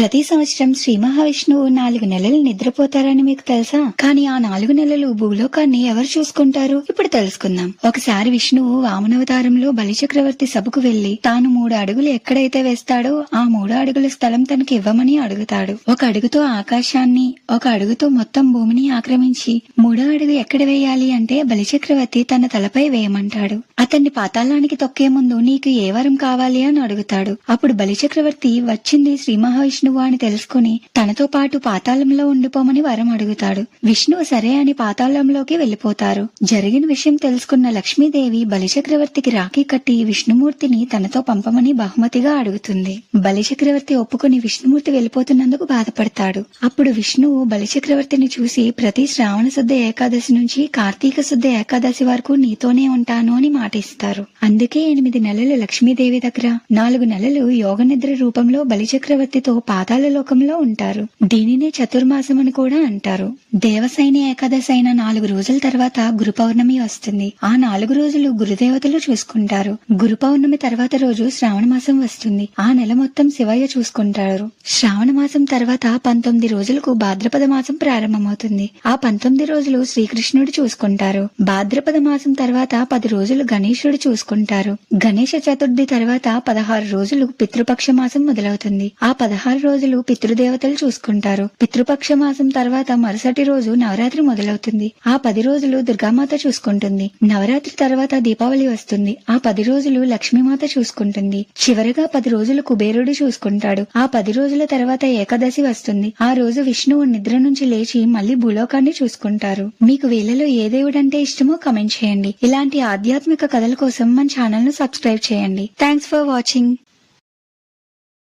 ప్రతి సంవత్సరం శ్రీ మహావిష్ణువు నాలుగు నెలలు నిద్రపోతారని మీకు తెలుసా? కానీ ఆ నాలుగు నెలలు భూలోకాన్ని ఎవరు చూసుకుంటారు? ఇప్పుడు తెలుసుకుందాం. ఒకసారి విష్ణువు వామనవతారంలో బలిచక్రవర్తి సభకు వెళ్ళి తాను మూడు అడుగులు ఎక్కడైతే వేస్తాడో ఆ మూడు అడుగుల స్థలం తనకి ఇవ్వమని అడుగుతాడు. ఒక అడుగుతో ఆకాశాన్ని ఒక అడుగుతో మొత్తం భూమిని ఆక్రమించి మూడో అడుగు ఎక్కడ వేయాలి అంటే బలిచక్రవర్తి తన తలపై వేయమంటాడు. అతన్ని పాతాళానికి తొక్కే ముందు నీకు ఏ వరం కావాలి అని అడుగుతాడు. అప్పుడు బలిచక్రవర్తి వచ్చింది శ్రీ మహావిష్ణువు అని తెలుసుకుని తనతో పాటు పాతాళంలో ఉండిపోమని వరం అడుగుతాడు. విష్ణువు సరే అని పాతాళంలోకి వెళ్ళిపోతారు జరిగిన విషయం తెలుసుకున్న లక్ష్మీదేవి బలిచక్రవర్తికి రాఖీ కట్టి విష్ణుమూర్తిని తనతో పంపమని బహుమతిగా అడుగుతుంది. బలిచక్రవర్తి ఒప్పుకుని విష్ణుమూర్తి వెళ్ళిపోతున్నందుకు బాధపడతాడు. అప్పుడు విష్ణువు బలిచక్రవర్తిని చూసి ప్రతి శ్రావణ శుద్ధ ఏకాదశి నుంచి కార్తీక శుద్ధ ఏకాదశి వరకు నీతోనే ఉంటాను అని మాటిస్తారు. అందుకే ఎనిమిది నెలలు లక్ష్మీదేవి దగ్గర నాలుగు నెలలు యోగ నిద్ర రూపంలో బలిచక్రవర్తితో పాతాళ లోకంలో ఉంటారు. దీనినే చతుర్మాసం అని కూడా అంటారు. దేవసైని ఏకాదశి అయిన నాలుగు రోజుల తర్వాత గురు పౌర్ణమి వస్తుంది. ఆ నాలుగు రోజులు గురుదేవతలు చూసుకుంటారు. గురు పౌర్ణమి తర్వాత రోజు శ్రావణ మాసం వస్తుంది. ఆ నెల మొత్తం శివయ్య చూసుకుంటారు. శ్రావణ మాసం తర్వాత పంతొమ్మిది రోజులకు భాద్రపద మాసం ప్రారంభమవుతుంది. ఆ పంతొమ్మిది రోజులు శ్రీకృష్ణుడు చూసుకుంటారు. భాద్రపద మాసం తర్వాత పది రోజులు గణేశుడు చూసుకుంటారు. గణేష చతుర్థి తర్వాత పదహారు రోజులు పితృపక్ష మాసం మొదలవుతుంది. ఆ పదహారు పదహారు రోజులు పితృదేవతలు చూసుకుంటారు. పితృపక్ష మాసం తర్వాత మరుసటి రోజు నవరాత్రి మొదలవుతుంది. ఆ పది రోజులు దుర్గామాత చూసుకుంటుంది. నవరాత్రి తర్వాత దీపావళి వస్తుంది. ఆ పది రోజులు లక్ష్మీమాత చూసుకుంటుంది. చివరగా పది రోజులు కుబేరుడు చూసుకుంటాడు. ఆ పది రోజుల తర్వాత ఏకాదశి వస్తుంది. ఆ రోజు విష్ణువు నిద్ర నుంచి లేచి మళ్ళీ భూలోకాన్ని చూసుకుంటారు. మీకు వీళ్ళలో ఏ దేవుడంటే ఇష్టమో కమెంట్ చేయండి. ఇలాంటి ఆధ్యాత్మిక కథల కోసం మన ఛానల్ను సబ్స్క్రైబ్ చేయండి. Thanks for watching